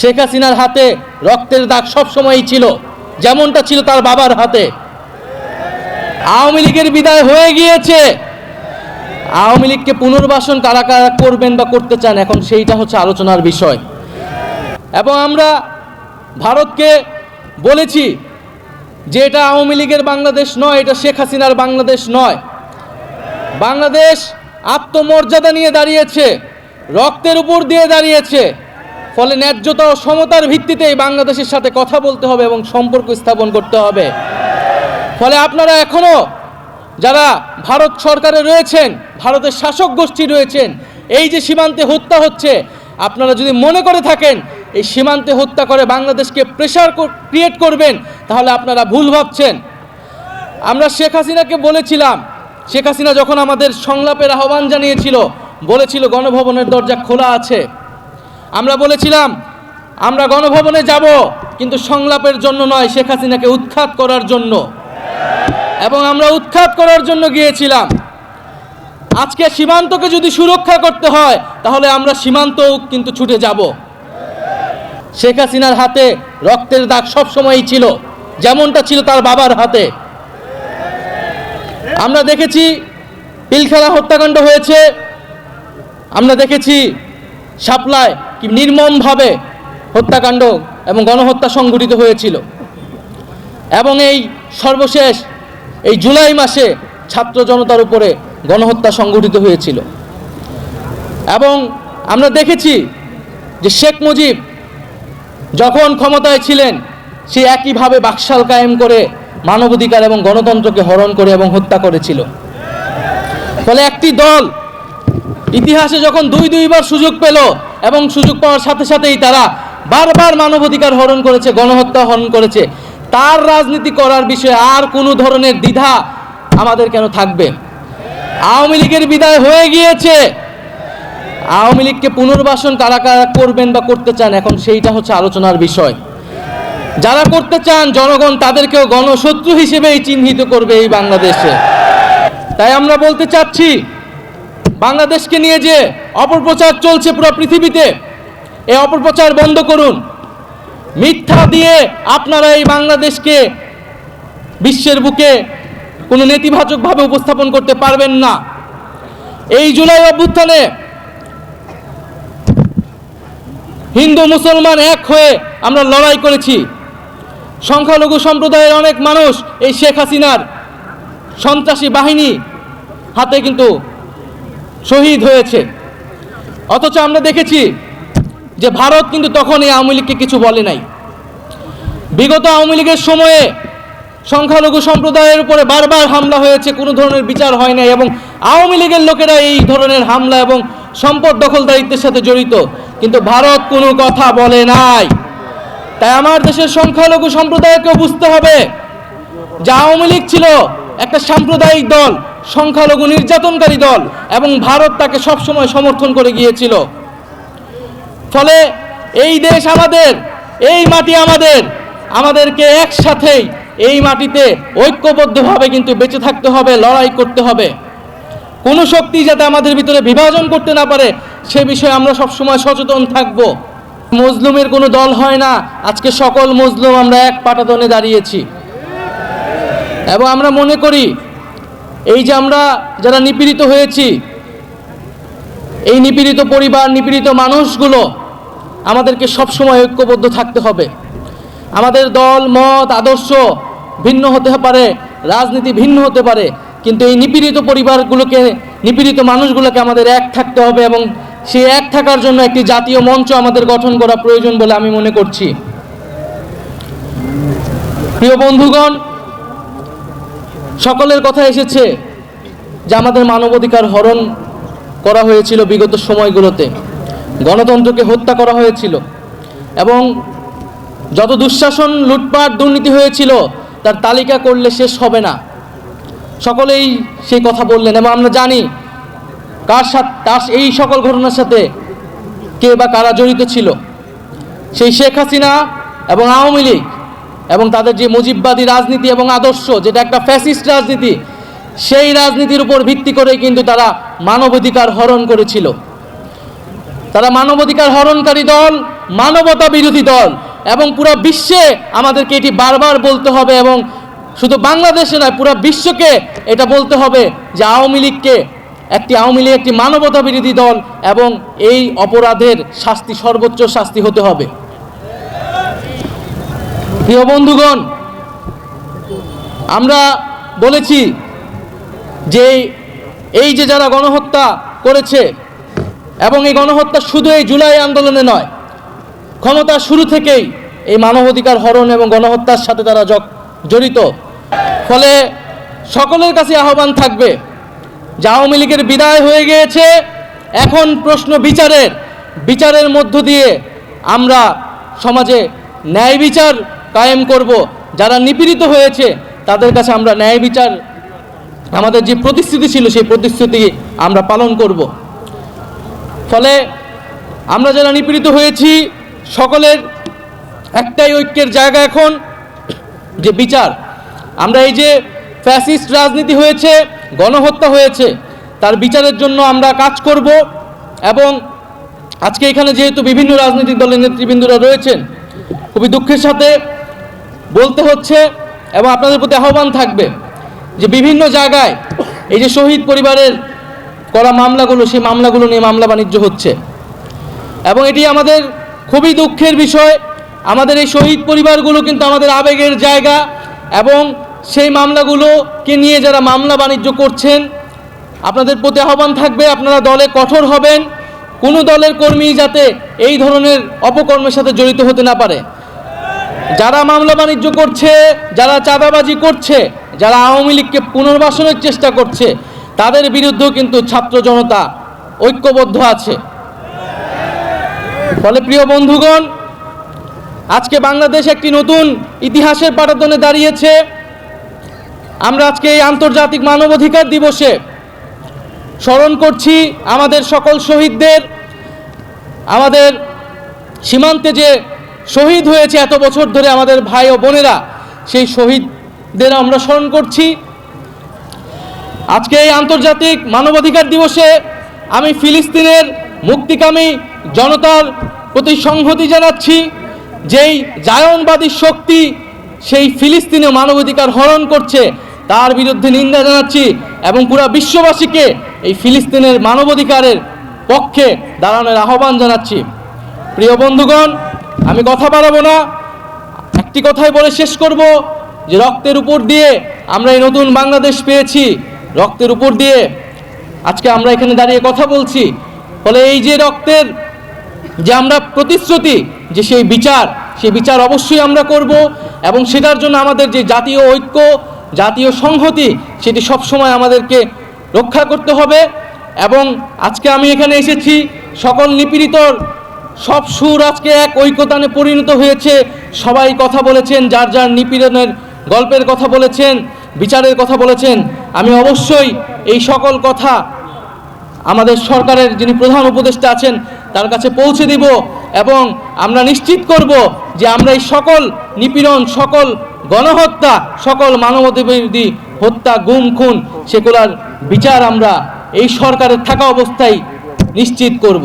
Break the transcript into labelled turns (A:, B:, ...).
A: শেখ হাসিনার হাতে রক্তের দাগ সবসময়ই ছিল। যেমনটা ছিল তার বাবার হাতে। আওয়ামী লীগের বিদায় হয়ে গিয়েছে। আওয়ামী লীগকে পুনর্বাসন কারা কারা করবেন বা করতে চান, এখন সেইটা হচ্ছে আলোচনার বিষয়। এবং আমরা ভারতকে বলেছি যে এটা আওয়ামী লীগের বাংলাদেশ নয়, এটা শেখ হাসিনার বাংলাদেশ নয়। বাংলাদেশ আত্মমর্যাদা নিয়ে দাঁড়িয়েছে, রক্তের উপর দিয়ে দাঁড়িয়েছে। ফলে ন্যায্যতা ও সমতার ভিত্তিতে এই বাংলাদেশের সাথে কথা বলতে হবে এবং সম্পর্ক স্থাপন করতে হবে। ফলে আপনারা এখনও যারা ভারত সরকারে রয়েছেন, ভারতের শাসক গোষ্ঠী রয়েছেন, এই যে সীমান্তে হত্যা হচ্ছে, আপনারা যদি মনে করে থাকেন, এই সীমান্তে হত্যা করে বাংলাদেশকে প্রেশার ক্রিয়েট করবেন, তাহলে আপনারা ভুল ভাবছেন। আমরা শেখ হাসিনাকে বলেছিলাম, শেখ হাসিনা যখন আমাদের সংলাপের আহ্বান জানিয়েছিল, বলেছিল গণভবনের দরজা খোলা আছে। আমরা বলেছিলাম, আমরা গণভবনে যাব, কিন্তু সংলাপের জন্য নয়, শেখ হাসিনাকে উৎখাত করার জন্য। এবং আমরা উৎখাত করার জন্য গিয়েছিলাম। আজকে সীমান্তকে যদি সুরক্ষা করতে হয়, তাহলে আমরা সীমান্তও কিন্তু ছুটে যাব। শেখ হাসিনার হাতে রক্তের দাগ সবসময়ই ছিল, যেমনটা ছিল তার বাবার হাতে। আমরা দেখেছি পিলখেলা হত্যাকাণ্ড হয়েছে। আমরা দেখেছি শাপলায় কি নির্মমভাবে হত্যাকাণ্ড এবং গণহত্যা সংঘটিত হয়েছিল। এবং এই সর্বশেষ, এই জুলাই মাসে ছাত্র জনতার উপরে গণহত্যা সংঘটিত হয়েছিল। এবং আমরা দেখেছি যে শেখ মুজিব যখন ক্ষমতায় ছিলেন, সে একইভাবে বাকশাল কায়েম করে মানবাধিকার এবং গণতন্ত্রকে হরণ করে এবং হত্যা করেছিল। ফলে একটি দল ইতিহাসে যখন দুই দুইবার সুযোগ পেল এবং সুযোগ পাওয়ার সাথে সাথেই তারা বারবার মানবাধিকার হরণ করেছে, গণহত্যা হরণ করেছে, তার রাজনীতি করার বিষয়ে আর কোনো ধরনের দ্বিধা আমাদের কেন থাকবে? আওয়ামী লীগের বিদায় হয়ে গিয়েছে। আওয়ামী লীগকে পুনর্বাসন কারা কারা করবেন বা করতে চান, এখন সেইটা হচ্ছে আলোচনার বিষয়। যারা করতে চান, জনগণ তাদেরকেও গণশত্রু হিসেবেই চিহ্নিত করবে এই বাংলাদেশে। তাই আমরা বলতে চাচ্ছি বাংলাদেশকে নিয়ে যে অপপ্রচার চলছে পুরো পৃথিবীতে এই অপপ্রচার বন্ধ করুন। মিথ্যা দিয়ে আপনারা এই বাংলাদেশকে বিশ্বের বুকে কোনো নেতিবাচকভাবে উপস্থাপন করতে পারবেন না। এই জুলাই অভ্যুত্থানে হিন্দু মুসলমান এক হয়ে আমরা লড়াই করেছি। সংখ্যালঘু সম্প্রদায়ের অনেক মানুষ এই শেখ হাসিনার সন্ত্রাসী বাহিনী হাতে কিন্তু শহীদ হয়েছে অথচ আমরা দেখেছি যে ভারত কিন্তু তখন এই আওয়ামী লীগকে কিছু বলে নাই। বিগত আওয়ামী লীগের সময়ে সংখ্যালঘু সম্প্রদায়ের উপরে বারবার হামলা হয়েছে, কোনো ধরনের বিচার হয় নাই এবং আওয়ামী লীগের লোকেরা এই ধরনের হামলা এবং সম্পদ দখলদারিত্বের সাথে জড়িত। কিন্তু ভারত কোনো কথা বলে নাই। তাই আমার দেশের সংখ্যালঘু সম্প্রদায়কেও বুঝতে হবে যে আওয়ামী লীগ ছিল একটা সাম্প্রদায়িক দল। সংখ্যালঘু নির্যাতনকারী দল এবং ভারত তাকে সবসময় সমর্থন করে গিয়েছিল। ফলে এই দেশ আমাদের, এই মাটি আমাদের, আমাদেরকে একসাথেই এই মাটিতে ঐক্যবদ্ধভাবে কিন্তু বেঁচে থাকতে হবে, লড়াই করতে হবে। কোনো শক্তি যাতে আমাদের ভিতরে বিভাজন করতে না পারে, সে বিষয়ে আমরা সবসময় সচেতন থাকব। মজলুমের কোনো দল হয় না, আজকে সকল মজলুম আমরা এক পাটাদনে দাঁড়িয়েছি। এবং আমরা মনে করি এই যে আমরা যারা নিপীড়িত হয়েছি, এই নিপীড়িত পরিবার, নিপীড়িত মানুষগুলো আমাদেরকে সবসময় ঐক্যবদ্ধ থাকতে হবে। আমাদের দল, মত, আদর্শ ভিন্ন হতে পারে, রাজনীতি ভিন্ন হতে পারে, কিন্তু এই নিপীড়িত পরিবারগুলোকে, নিপীড়িত মানুষগুলোকে আমাদের এক থাকতে হবে এবং সেই এক থাকার জন্য একটি জাতীয় মঞ্চ আমাদের গঠন করা প্রয়োজন বলে আমি মনে করছি। প্রিয় বন্ধুগণ সকলের কথা এসেছে যে আমাদের মানবাধিকার হরণ করা হয়েছিল বিগত সময়গুলোতে। গণতন্ত্রকে হত্যা করা হয়েছিল এবং যত দুঃশাসন, লুটপাট, দুর্নীতি হয়েছিল, তার তালিকা করলে শেষ হবে না। সকলেই সেই কথা বললেন এবং আমরা জানি কার সাথে তার এই সকল ঘটনার সাথে কে বা কারা জড়িত ছিল। সেই শেখ হাসিনা এবং আওয়ামী লীগ এবং তাদের যে মুজিববাদী রাজনীতি এবং আদর্শ, যেটা একটা ফ্যাসিস্ট রাজনীতি, সেই রাজনীতির উপর ভিত্তি করে কিন্তু তারা মানবাধিকার হরণ করেছিল। তারা মানবাধিকার হরণকারী দল, মানবতা বিরোধী দল, এবং পুরো বিশ্বে আমাদেরকে এটি বারবার বলতে হবে এবং শুধু বাংলাদেশে নয়, পুরো বিশ্বকে এটা বলতে হবে যে আওয়ামী লীগকে একটি, আওয়ামী লীগ একটি মানবতা বিরোধী দল এবং এই অপরাধের শাস্তি, সর্বোচ্চ শাস্তি হতে হবে। প্রিয় বন্ধুগণ, আমরা বলেছি যে এই যে যারা গণহত্যা করেছে এবং এই গণহত্যা শুধু এই জুলাই আন্দোলনে নয়, ক্ষমতা শুরু থেকেই এই মানবাধিকার হরণ এবং গণহত্যার সাথে তারা জড়িত। ফলে সকলের কাছে আহ্বান থাকবে যে আওয়ামী লীগের বিদায় হয়ে গিয়েছে। এখন প্রশ্ন বিচারের বিচারের মধ্য দিয়ে আমরা সমাজে ন্যায় বিচার কায়েম করব। যারা নিপীড়িত হয়েছে, তাদের কাছে আমরা ন্যায় বিচার, আমাদের যে প্রতিশ্রুতি ছিল, সেই প্রতিশ্রুতি আমরা পালন করব। ফলে আমরা যারা নিপীড়িত হয়েছি, সকলের একটাই ঐক্যের জায়গা এখন, যে বিচার। আমরা এই যে ফ্যাসিস্ট রাজনীতি হয়েছে, গণহত্যা হয়েছে, তার বিচারের জন্য আমরা কাজ করব এবং আজকে এখানে যেহেতু বিভিন্ন রাজনৈতিক দলের নেতৃবৃন্দরা রয়েছেন, খুবই দুঃখের সাথে বলতে হচ্ছে এবং আপনাদের প্রতি আহ্বান থাকবে যে বিভিন্ন জায়গায় এই যে শহীদ পরিবারের করা মামলাগুলো, সেই মামলাগুলো নিয়ে মামলা বাণিজ্য হচ্ছে। এবং এটি আমাদের খুবই দুঃখের বিষয়। আমাদের এই শহীদ পরিবারগুলো কিন্তু আমাদের আবেগের জায়গা এবং সেই মামলাগুলোকে নিয়ে যারা মামলা বাণিজ্য করছেন, আপনাদের প্রতি আহ্বান থাকবে, আপনারা দলে কঠোর হবেন। কোনো দলের কর্মী যাতে এই ধরনের অপকর্মের সাথে জড়িত হতে না পারে। যারা মামলা বাণিজ্য করছে, যারা চাঁদাবাজি করছে, যারা আওয়ামী লীগকে পুনর্বাসনের চেষ্টা করছে, তাদের বিরুদ্ধেও কিন্তু ছাত্র জনতা ঐক্যবদ্ধ আছে। ফলে প্রিয় বন্ধুগণ, আজকে বাংলাদেশ একটি নতুন ইতিহাসের পাটাতনে দাঁড়িয়েছে। আমরা আজকে এই আন্তর্জাতিক মানবাধিকার দিবসে স্মরণ করছি আমাদের সকল শহীদদের, আমাদের সীমান্তে যে শহীদ হয়েছে এত বছর ধরে আমাদের ভাই ও বোনেরা। সেই শহীদদের আমরা স্মরণ করছি। আজকে এই আন্তর্জাতিক মানবাধিকার দিবসে আমি ফিলিস্তিনের মুক্তিকামী জনতার প্রতি সংহতি জানাচ্ছি, যেই জায়নবাদী শক্তি সেই ফিলিস্তিনে মানবাধিকার হরণ করছে, তার বিরুদ্ধে নিন্দা জানাচ্ছি এবং পুরো বিশ্ববাসীকে এই ফিলিস্তিনের মানবাধিকারের পক্ষে দাঁড়ানোর আহ্বান জানাচ্ছি। প্রিয় বন্ধুগণ আমি কথা বাড়াবো না। একটি কথাই বলে শেষ করব যে রক্তের উপর দিয়ে আমরা এই নতুন বাংলাদেশ পেয়েছি। রক্তের উপর দিয়ে আজকে আমরা এখানে দাঁড়িয়ে কথা বলছি। ফলে এই যে রক্তের যে আমরা প্রতিশ্রুতি, যে সেই বিচার সেই বিচার অবশ্যই আমরা করব এবং সেটার জন্য আমাদের যে জাতীয় ঐক্য, জাতীয় সংহতি, সেটি সবসময় আমাদেরকে রক্ষা করতে হবে। এবং আজকে আমি এখানে এসেছি সকল নিপীড়িতর সব সুর আজকে এক ঐক্যতানে পরিণত হয়েছে। সবাই কথা বলেছেন, যার যার নিপীড়নের গল্পের কথা বলেছেন, বিচারের কথা বলেছেন। আমি অবশ্যই এই সকল কথা আমাদের সরকারের যিনি প্রধান উপদেষ্টা আছেন, তার কাছে পৌঁছে দিব এবং আমরা নিশ্চিত করব যে আমরা এই সকল নিপীড়ন, সকল গণহত্যা, সকল মানবতাবিরোধী হত্যা, গুম, খুন, সেগুলার বিচার আমরা এই সরকারের থাকা অবস্থায় নিশ্চিত করব।